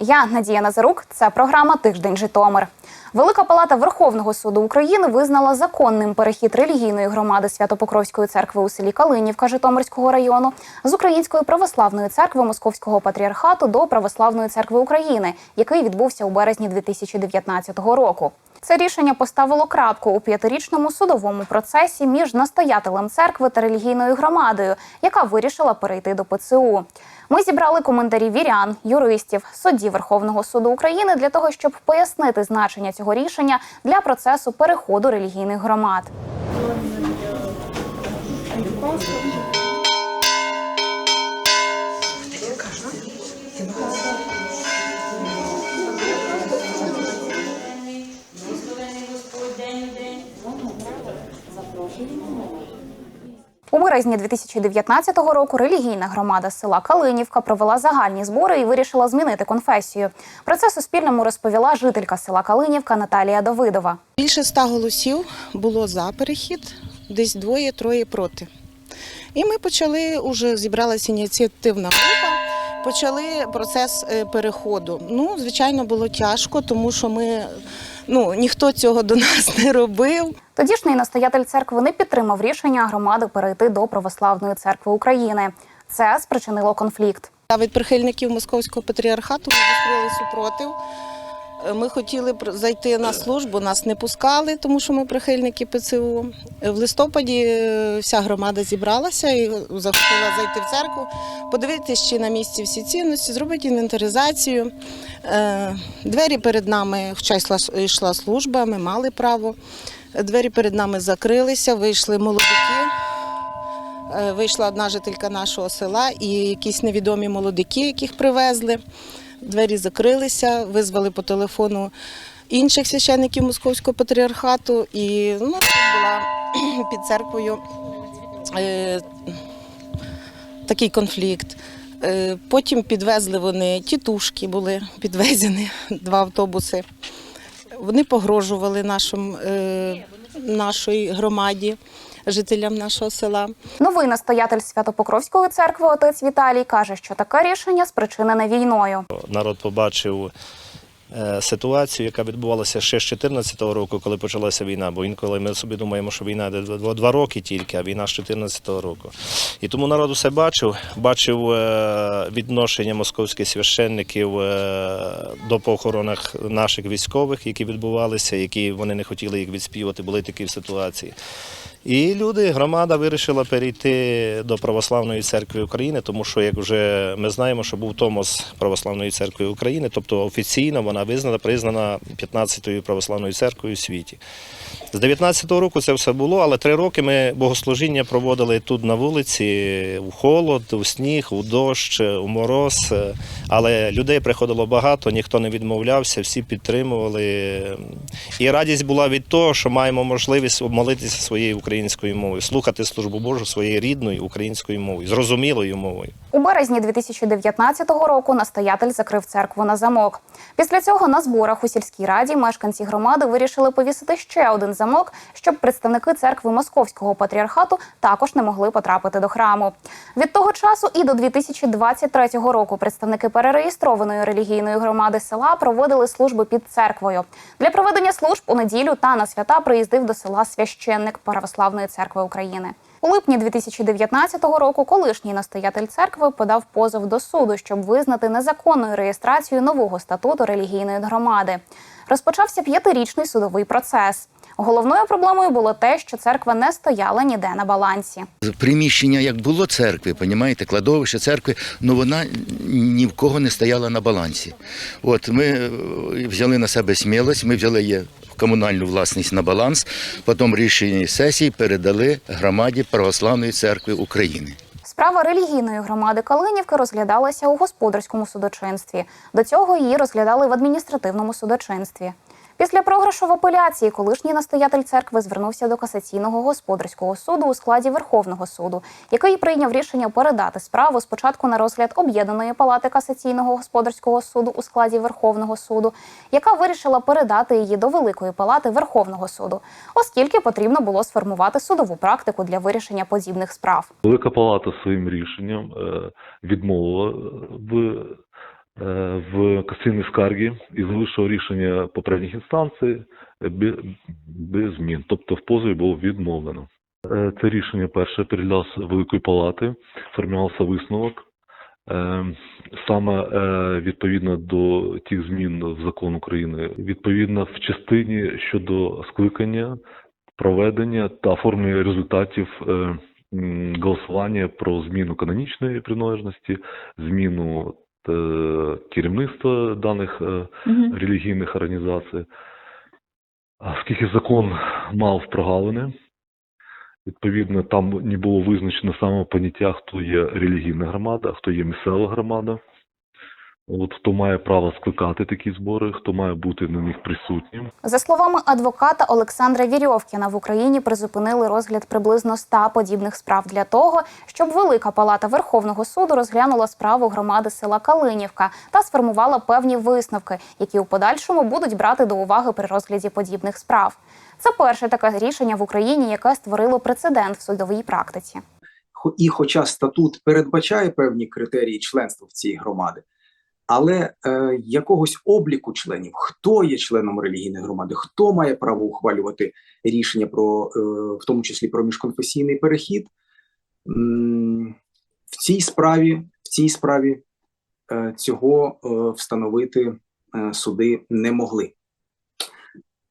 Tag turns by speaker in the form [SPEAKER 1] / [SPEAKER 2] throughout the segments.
[SPEAKER 1] Я Надія Назарук. Це програма Тиждень Житомир. Велика палата Верховного суду України визнала законним перехід релігійної громади Святопокровської церкви у селі Калинівка Житомирського району з Української православної церкви Московського патріархату до Православної церкви України, який відбувся у березні 2019 року. Це рішення поставило крапку у п'ятирічному судовому процесі між настоятелем церкви та релігійною громадою, яка вирішила перейти до ПЦУ. Ми зібрали коментарі вірян, юристів, судді Верховного суду України для того, щоб пояснити значення цього рішення для процесу переходу релігійних громад. У березні 2019 року релігійна громада села Калинівка провела загальні збори і вирішила змінити конфесію. Про це Суспільному розповіла жителька села Калинівка Наталія Давидова.
[SPEAKER 2] Більше ста голосів було за перехід, десь двоє-троє проти. І ми почали, уже зібралася ініціативна група, почали процес е, переходу. Ну, звичайно, було тяжко, тому що ми, ну, ніхто цього до нас не робив.
[SPEAKER 1] Тодішній настоятель церкви не підтримав рішення громади перейти до православної церкви України. Це спричинило конфлікт.
[SPEAKER 2] А від прихильників московського патріархату ми зустріли супротив. Е, Ми хотіли зайти на службу, нас не пускали, тому що ми прихильники ПЦУ. Е, В листопаді е, вся громада зібралася і захотіла зайти в церкву, подивитися, чи на місці всі цінності, зробити інвентаризацію. Двері перед нами, хоча йшла, служба, ми мали право. Двері перед нами закрилися, вийшли молодики. Вийшла одна жителька нашого села і якісь невідомі молодики, яких привезли. Двері закрилися, визвали по телефону інших священників Московського патріархату. І ну, була під церквою е, такий конфлікт. Е, Потім підвезли вони, тітушки були підвезені, два автобуси. Вони погрожували нашим, е, нашій громаді, жителям нашого села.
[SPEAKER 1] Новий настоятель Святопокровської церкви отець Віталій каже, що таке рішення спричинене війною.
[SPEAKER 3] народ побачив е, ситуацію, яка відбувалася ще з 2014 року, коли почалася війна. Бо інколи ми собі думаємо, що війна йде два, роки тільки, а війна з 2014 року. І тому народ усе бачив, бачив е, відношення московських священників е, до похоронах наших військових, які відбувалися, які вони не хотіли їх відспівати, були такі в ситуації. І люди, громада вирішила перейти до Православної церкви України, тому що, як вже ми знаємо, що був Томос Православної церкви України, тобто офіційно вона визнана, признана 15-ю православною церквою у світі. З 19-го року це все було, але три роки ми богослужіння проводили тут на вулиці, у холод, у сніг, у дощ, у мороз. Але людей приходило багато, ніхто не відмовлявся, всі підтримували. І радість була від того, що маємо можливість молитися своєю українською мовою, слухати службу Божу своєю рідною українською мовою, зрозумілою мовою.
[SPEAKER 1] У березні 2019 року настоятель закрив церкву на замок. Після цього на зборах у сільській раді мешканці громади вирішили повісити ще один замок, щоб представники церкви Московського патріархату також не могли потрапити до храму. Від того часу і до 2023 року представники перереєстрованої релігійної громади села проводили служби під церквою. Для проведення служб у неділю та на свята приїздив до села священник Православної церкви України. У липні 2019 року колишній настоятель церкви подав позов до суду, щоб визнати незаконною реєстрацію нового статуту релігійної громади. Розпочався п'ятирічний судовий процес. Головною проблемою було те, що церква не стояла ніде на балансі.
[SPEAKER 4] приміщення, як було церкви, понімаєте, кладовище церкви, але вона ні в кого не стояла на балансі. От ми е, взяли на себе смілость, ми взяли в комунальну власність на баланс, потім рішення сесії передали громаді Православної церкви України.
[SPEAKER 1] Справа релігійної громади Калинівки розглядалася у господарському судочинстві. До цього її розглядали в адміністративному судочинстві. Після програшу в апеляції колишній настоятель церкви звернувся до касаційного господарського суду у складі Верховного суду, який прийняв рішення передати справу спочатку на розгляд об'єднаної палати касаційного господарського суду у складі Верховного суду, яка вирішила передати її до Великої палати Верховного суду, оскільки потрібно було сформувати судову практику для вирішення подібних справ.
[SPEAKER 5] Велика палата своїм рішенням е, відмовила в, е, в касаційній скаргі і залишила рішення попередніх інстанцій без, змін. Тобто в позові було відмовлено. Е, Це рішення перше передалося Великої палати, формувався висновок. Е, Саме е, відповідно до тих змін в закон України, відповідно в частині щодо скликання, проведення та оформлення результатів голосування про зміну канонічної приналежності, зміну керівництва даних угу. релігійних організацій. Оскільки закон мав прогалини, відповідно, там не було визначено саме поняття, хто є релігійна громада, хто є місцева громада. От хто має право скликати такі збори, хто має бути на них присутнім.
[SPEAKER 1] За словами адвоката Олександра Вірьовкіна, в Україні призупинили розгляд приблизно 100 подібних справ для того, щоб Велика Палата Верховного суду розглянула справу громади села Калинівка та сформувала певні висновки, які у подальшому будуть брати до уваги при розгляді подібних справ. Це перше таке рішення в Україні, яке створило прецедент в судовій практиці.
[SPEAKER 6] І хоча статут передбачає певні критерії членства в цій громади, але е, якогось обліку членів, хто є членом релігійної громади, хто має право ухвалювати рішення про, е, в тому числі про міжконфесійний перехід, в цій справі, в цій справі е, цього е, встановити е, суди не могли.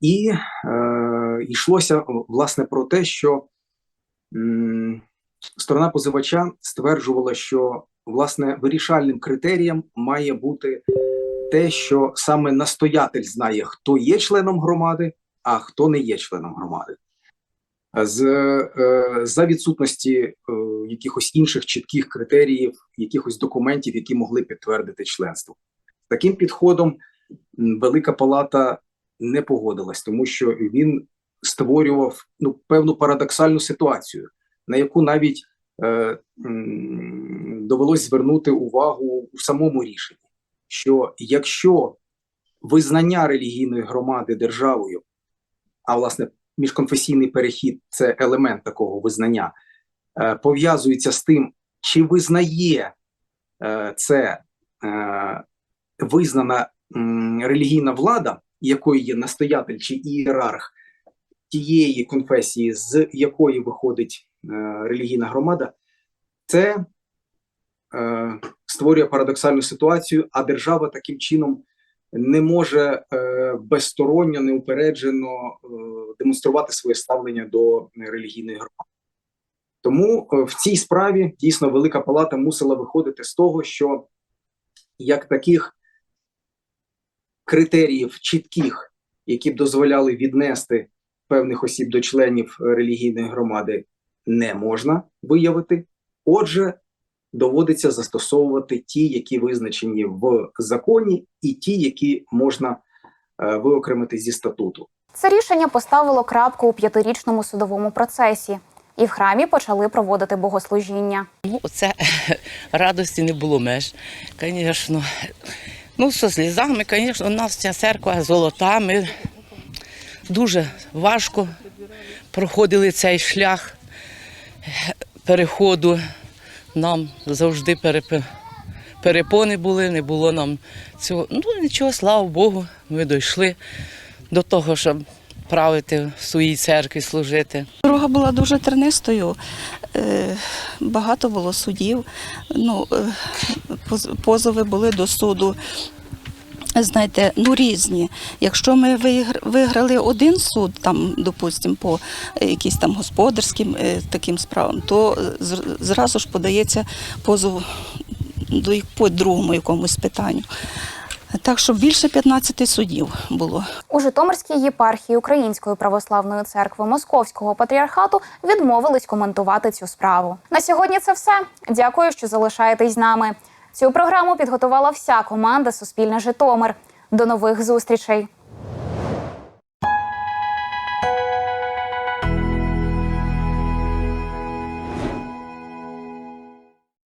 [SPEAKER 6] І е, йшлося власне про те, що м, сторона позивача стверджувала, що власне вирішальним критерієм має бути те, що саме настоятель знає, хто є членом громади, а хто не є членом громади. З, е, за відсутності е, якихось інших чітких критеріїв, якихось документів, які могли підтвердити членство. Таким підходом Велика Палата не погодилась, тому що він створював ну, певну парадоксальну ситуацію, на яку навіть е, довелось звернути увагу у самому рішенні, що якщо визнання релігійної громади державою, а власне міжконфесійний перехід це елемент такого визнання, е, пов'язується з тим, чи визнає е, це е, визнана релігійна влада, якою є настоятель чи ієрарх тієї конфесії, з якої виходить релігійна громада, це створює парадоксальну ситуацію, а держава таким чином не може е, безсторонньо, неупереджено е, демонструвати своє ставлення до релігійної громади. Тому е, в цій справі дійсно Велика Палата мусила виходити з того, що як таких критеріїв чітких, які б дозволяли віднести певних осіб до членів е, релігійної громади, не можна виявити. Отже, доводиться застосовувати ті, які визначені в законі, і ті, які можна е, виокремити зі статуту.
[SPEAKER 1] Це рішення поставило крапку у п'ятирічному судовому процесі, і в храмі почали проводити богослужіння.
[SPEAKER 7] Ну, це радості не було меж, звісно. Ну, зі слізами, звісно, у нас ця церква золота. Ми дуже важко проходили цей шлях переходу. Нам завжди перепони були, не було нам цього. Ну, нічого, слава Богу, ми дійшли до того, щоб правити в своїй церкві, служити.
[SPEAKER 8] Дорога була дуже тернистою, е, багато було судів. Ну, е, позови були до суду. Знаєте, ну різні. Якщо ми виграли один суд, там, допустимо, по е, якісь там господарським е, таким справам, то е, зразу ж подається позов до по другому якомусь питанню. Так що більше 15 судів було.
[SPEAKER 1] У Житомирській єпархії Української православної церкви Московського патріархату відмовились коментувати цю справу. На сьогодні це все. Дякую, що залишаєтесь з нами. Цю програму підготувала вся команда Суспільне Житомир. До нових зустрічей.